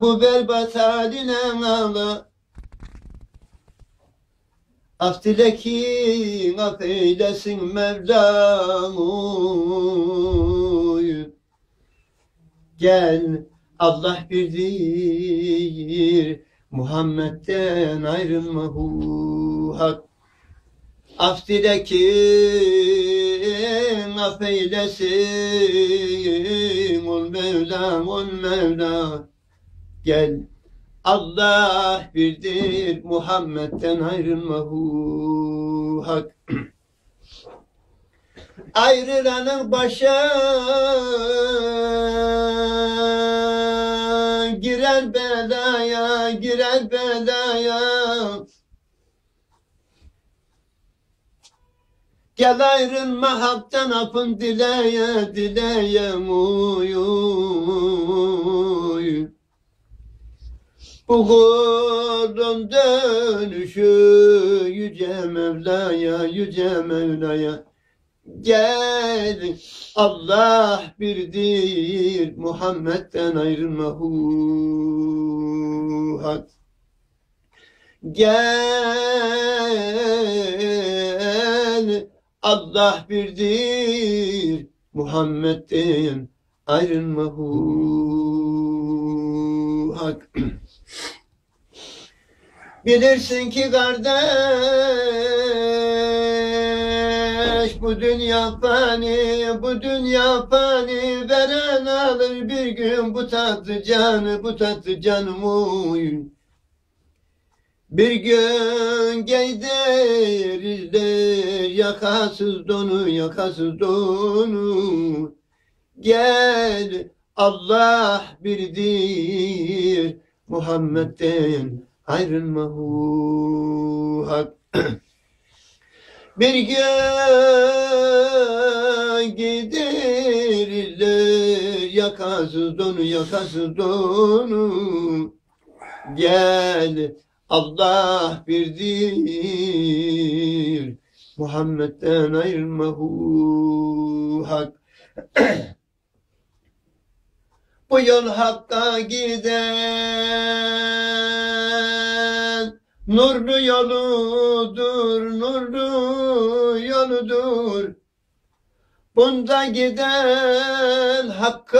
Bu berbat haline ağla. Af dile ki af eylesin Mevlam oy. Gel Allah birdir Muhammed'den ayrılma hu hak. Af dile ki af eylesin ol Mevlam ol Mevlam Gel. Allah birdir Muhammed'den ayrılma hu hak. Ayrılanın başa girer belaya girer belaya. Gel ayrılma haktan apın dileye dileye uy uy Bu kulun dönüşü yüce Mevla'ya yüce Mevla'ya. Gel Allah birdir Muhammed'den ayrılma hu hak Gel Allah birdir Muhammed'den ayrılma hu hak Bilirsin ki kardeş bu dünya fani, bu dünya fani veren alır bir gün bu tatlı canı, bu tatlı canım oy. Bir gün giydir izler yakasız donu, yakasız donu. Gel Allah birdir Muhammed'den ayrılma hu hak. Bir gün gidirirler yakasız donu yakasız donu. Gel Allah birdir. Muhammed'den ayrılma hu hak Bu yol hakka giden Nurlu yoludur, nurlu yoludur. Bunda giden hakkın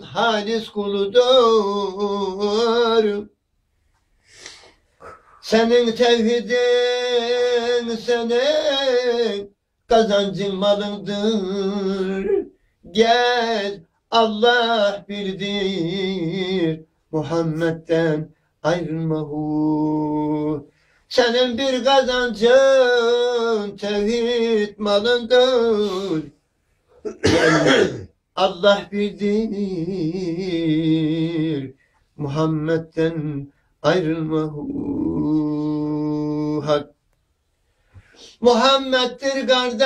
halis kuludur. Senin tevhidin, senin kazancın malındır. Gel Allah birdir Muhammed'den ayrılma hu. Senin bir kazancın tevhid malındır. Allah birdir. Muhammed'den ayrılma hu. Hak. Muhammed'dir kardeş,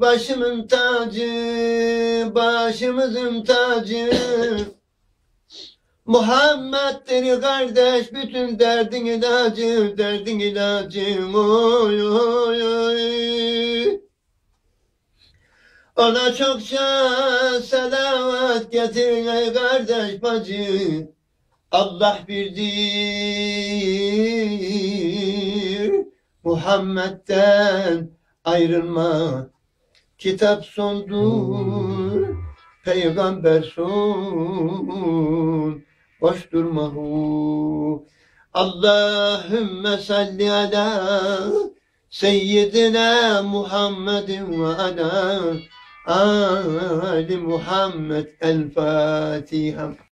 başımın tacı, başımızın tacı. Muhammed'dir kardeş bütün derdin ilacı, derdin ilacı oy oy oy. Ona çokça selavat getir ey kardeş bacı. Allah birdir. Muhammed'den ayrılma. Kitap sondur. Peygamber son. واسترمه اللهم صل على سيدنا محمد وعلى آل محمد الفاتحة